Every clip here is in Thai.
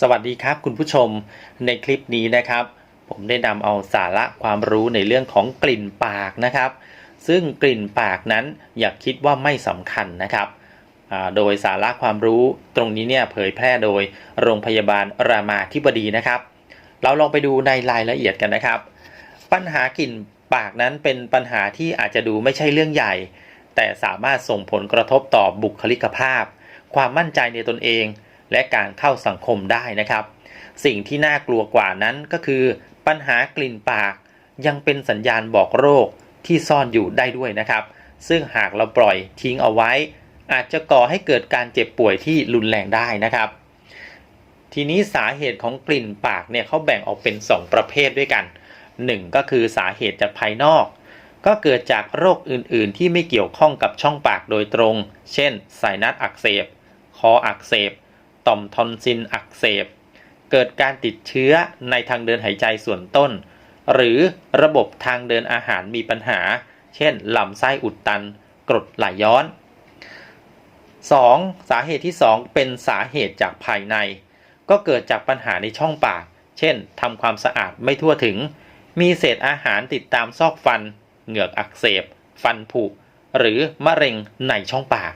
สวัสดีครับคุณผู้ชมในคลิปนี้นะครับ ผมได้นำเอาสาระความรู้ในเรื่องของกลิ่นปากนะครับ ซึ่งกลิ่นปากนั้นอย่าคิดว่าไม่สำคัญนะครับโดยสาระความรู้ตรงนี้เนี่ยเผยแพร่โดยโรงพยาบาลรามาธิบดีนะครับ เราลองไปดูในรายละเอียดกันนะครับ ปัญหากลิ่นปากนั้นเป็นปัญหาที่อาจจะดูไม่ใช่เรื่องใหญ่ แต่สามารถส่งผลกระทบต่อบุคลิกภาพ ความมั่นใจในตนเอง และการเข้าสังคมได้นะครับ สิ่งที่น่ากลัวกว่านั้นก็คือปัญหากลิ่นปากยังเป็นสัญญาณบอกโรคที่ซ่อนอยู่ได้ด้วยนะครับ ซึ่งหากเราปล่อยทิ้งเอาไว้ อาจจะก่อให้เกิดการเจ็บป่วยที่รุนแรงได้นะครับ ทีนี้สาเหตุของกลิ่นปากเนี่ยเขาแบ่งออกเป็น 2 ประเภทด้วยกัน 1 ก็คือสาเหตุจากภายนอก ก็เกิดจากโรคอื่นๆ ที่ไม่เกี่ยวข้องกับช่องปากโดยตรง เช่นไซนัสอักเสบ คออักเสบ ต่อมทอนซิลอักเสบ เกิดการติดเชื้อในทางเดินหายใจส่วนต้น หรือระบบทางเดินอาหารมีปัญหา เช่นลำไส้อุดตัน กรดไหลย้อน 2. สาเหตุที่ 2 เป็นสาเหตุจากภายใน ก็เกิดจากปัญหาในช่องปาก เช่นทำความสะอาดไม่ทั่วถึง มีเศษอาหารติดตามซอกฟัน เหงือกอักเสบ ฟันผุหรือมะเร็งในช่องปาก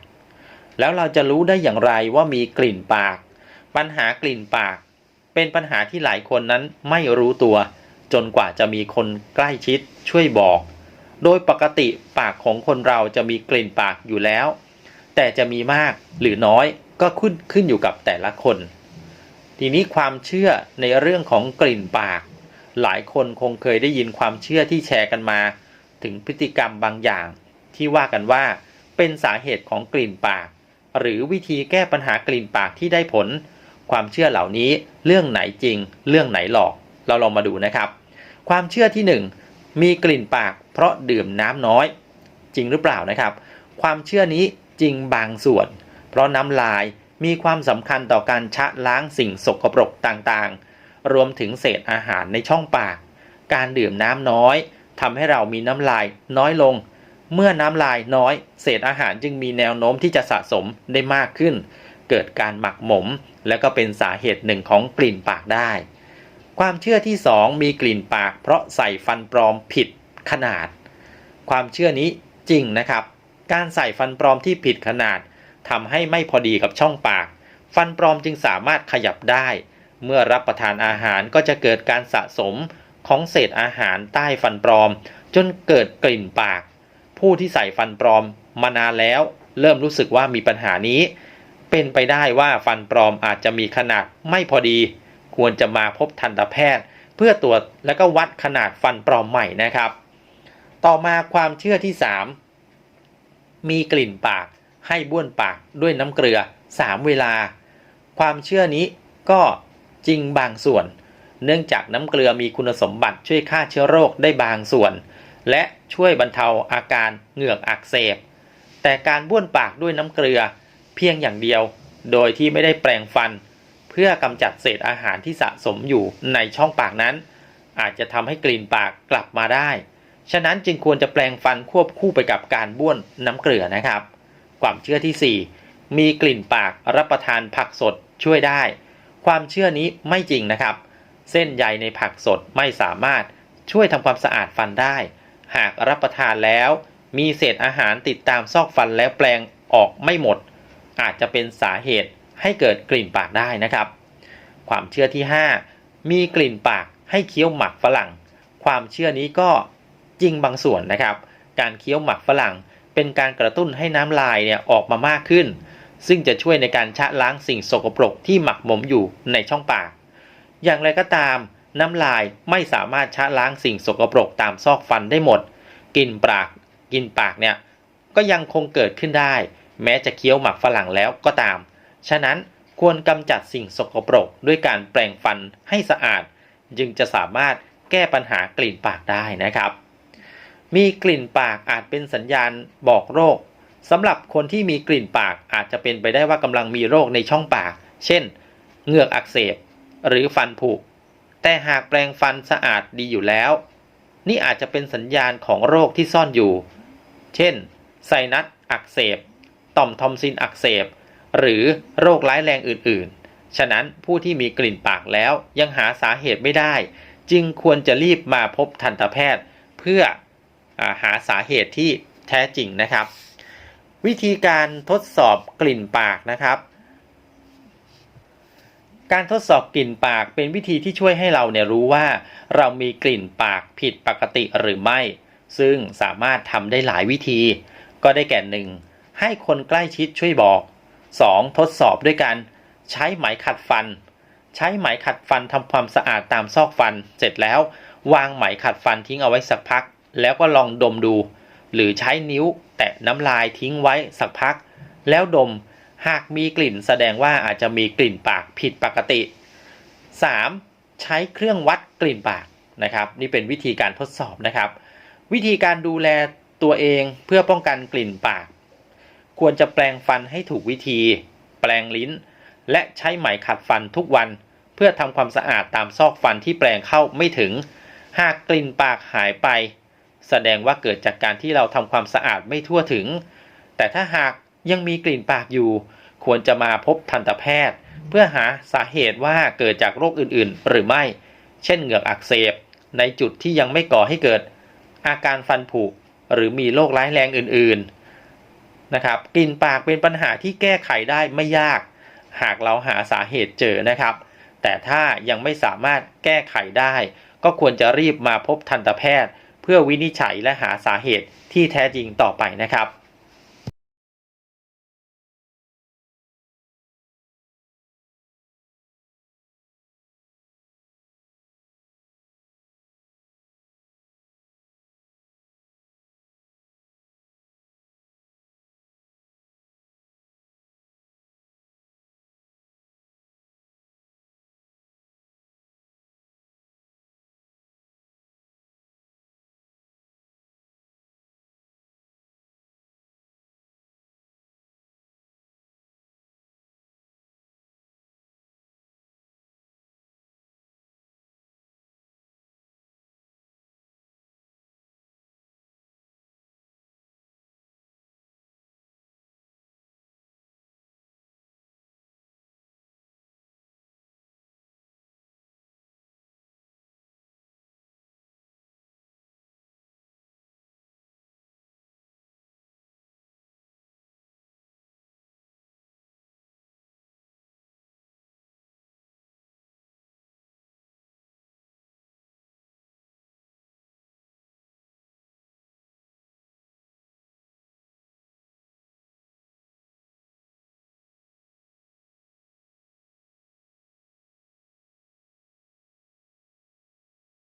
แล้วเราจะรู้ได้อย่างไรว่ามีกลิ่นปาก ปัญหากลิ่นปาก เป็นปัญหาที่หลายคนนั้นไม่รู้ตัว จนกว่าจะมีคนใกล้ชิดช่วยบอก โดยปกติปากของคนเราจะมีกลิ่นปากอยู่แล้ว แต่จะมีมากหรือน้อยก็ขึ้นขึ้นอยู่กับแต่ละคน ทีนี้ความเชื่อในเรื่องของกลิ่นปาก หลายคนคงเคยได้ยินความเชื่อที่แชร์กันมา ถึงพฤติกรรมบางอย่าง ที่ว่ากันว่าเป็นสาเหตุของกลิ่นปาก หรือวิธีแก้ปัญหากลิ่นปากที่ได้ผล ความเชื่อเหล่านี้เรื่องไหนจริง เรื่องไหนหลอก เราลองมาดูนะครับ ความเชื่อที่หนึ่งมีกลิ่นปากเพราะดื่มน้ำน้อย จริงหรือเปล่านะครับ ความเชื่อนี้จริงบางส่วน เพราะน้ำลายมีความสำคัญต่อการชะล้างสิ่งสกปรกต่างๆ รวมถึงเศษอาหารในช่องปาก การดื่มน้ำน้อยทำให้เรามีน้ำลายน้อยลง เมื่อน้ำลายน้อย เศษอาหารจึงมีแนวโน้มที่จะสะสมได้มากขึ้น เกิดการหมักหมม และก็เป็นสาเหตุหนึ่งของกลิ่นปากได้ ความเชื่อที่ 2 มีกลิ่นปาก เพราะใส่ฟันปลอมผิดขนาด ความเชื่อนี้จริงนะครับ การใส่ฟันปลอมที่ผิดขนาดทำให้ไม่พอดีกับช่องปาก ฟันปลอมจึงสามารถขยับได้ เมื่อรับประทานอาหารก็จะเกิดการสะสมของเศษอาหารใต้ฟันปลอม จนเกิดกลิ่นปาก ผู้ที่ใส่ฟันปลอมมานานแล้ว เริ่มรู้สึกว่ามีปัญหานี้ เป็นไปได้ว่าฟันปลอมอาจจะมีขนาดไม่พอดี ควรจะมาพบทันตแพทย์ เพื่อตรวจและก็วัดขนาดฟันปลอมใหม่นะครับ ต่อมาความเชื่อที่ 3 มีกลิ่นปากให้บ้วนปากด้วยน้ำเกลือ 3 เวลา ความเชื่อนี้ก็จริงบางส่วน เนื่องจากน้ำเกลือมีคุณสมบัติช่วยฆ่าเชื้อโรคได้บางส่วน และช่วยบรรเทาอาการเหงือกอักเสบ แต่การบ้วนปากด้วยน้ำเกลือเพียงอย่างเดียว โดยที่ไม่ได้แปรงฟัน เพื่อกำจัดเศษอาหารที่สะสมอยู่ในช่องปากนั้น อาจจะทำให้กลิ่นปากกลับมาได้ ฉะนั้นจึงควรจะแปรงฟันควบคู่ไปกับการบ้วนน้ำเกลือนะครับ ความเชื่อที่ 4 มีกลิ่นปากรับประทานผักสดช่วยได้ ความเชื่อนี้ไม่จริงนะครับ เส้นใยในผักสดไม่สามารถช่วยทำความสะอาดฟันได้ หากรับประทานแล้ว มีเศษอาหารติดตามซอกฟันแล้วแปลงออกไม่หมด อาจจะเป็นสาเหตุให้เกิดกลิ่นปากได้นะครับ ความเชื่อที่ 5 มีกลิ่นปากให้เคี้ยวหมักฝรั่ง ความเชื่อนี้ก็จริงบางส่วนนะครับ การเคี้ยวหมักฝรั่ง เป็นการกระตุ้นให้น้ำลายเนี่ยออกมามากขึ้น ซึ่งจะช่วยในการชะล้างสิ่งสกปรกที่หมักหมมอยู่ในช่องปาก อย่างไรก็ตาม น้ำลายไม่สามารถชะล้างสิ่งสกปรกตามซอกฟันได้หมด กลิ่นปากกลิ่นปากเนี่ยก็ยังคงเกิดขึ้นได้ แม้จะเคี้ยวหมักฝรั่งแล้วก็ตาม ฉะนั้นควรกำจัดสิ่งสกปรกด้วยการแปรงฟันให้สะอาด จึงจะสามารถแก้ปัญหากลิ่นปากได้นะครับ มีกลิ่นปากอาจเป็นสัญญาณบอกโรคสำหรับคนที่มีกลิ่นปากอาจจะเป็นไปได้ว่ากำลังมีโรคในช่องปาก เช่น เหงือกอักเสบ หรือฟันผุ แต่หากแปรงฟันสะอาดดีอยู่แล้ว นี่อาจจะเป็นสัญญาณของโรคที่ซ่อนอยู่ เช่น ไซนัสอักเสบ ต่อมทอมซินอักเสบ หรือโรคร้ายแรงอื่นๆ ฉะนั้นผู้ที่มีกลิ่นปากแล้วยังหาสาเหตุไม่ได้ จึงควรจะรีบมาพบทันตแพทย์ เพื่ออาหาสาเหตุที่แท้จริงนะครับ วิธีการทดสอบกลิ่นปากนะครับ การทดสอบกลิ่นปากเป็นวิธีที่ช่วยให้เราเนี่ยรู้ว่า เรามีกลิ่นปากผิดปกติหรือไม่ ซึ่งสามารถทำได้หลายวิธี ก็ได้แก่หนึ่งให้คนใกล้ชิดช่วยบอก 2. ทดสอบด้วยการใช้ไหมขัดฟัน ใช้ไหมขัดฟันทำความสะอาดตามซอกฟัน เสร็จแล้ว วางไหมขัดฟันทิ้งเอาไว้สักพัก แล้วก็ลองดมดู หรือใช้นิ้วแตะน้ำลายทิ้งไว้สักพัก แล้วดม หากมีกลิ่นแสดงว่าอาจจะมีกลิ่นปากผิดปกติ 3. ใช้เครื่องวัดกลิ่นปากนะครับนี่เป็นวิธีการทดสอบนะครับ วิธีการดูแลตัวเองเพื่อป้องกันกลิ่นปาก ควรจะแปรงฟันให้ถูกวิธี แปรงลิ้น และใช้ไหมขัดฟันทุกวัน เพื่อทำความสะอาดตามซอกฟันที่แปรงเข้าไม่ถึง หากกลิ่นปากหายไป แสดงว่าเกิดจากการที่เราทำความสะอาดไม่ทั่วถึง แต่ถ้าหากยังมีกลิ่นปากอยู่ ควรจะมาพบทันตแพทย์ เพื่อหาสาเหตุว่าเกิดจากโรคอื่นๆ หรือไม่ เช่นเหงือกอักเสบ ในจุดที่ยังไม่ก่อให้เกิด อาการฟันผุหรือมีโรคร้ายแรงอื่นๆนะครับกลิ่นปากเป็นปัญหาที่แก้ไขได้ไม่ยาก หากเราหาสาเหตุเจอนะครับ แต่ถ้ายังไม่สามารถแก้ไขได้ ก็ควรจะรีบมาพบทันตแพทย์ เพื่อวินิจฉัยและหาสาเหตุที่แท้จริงต่อไปนะครับ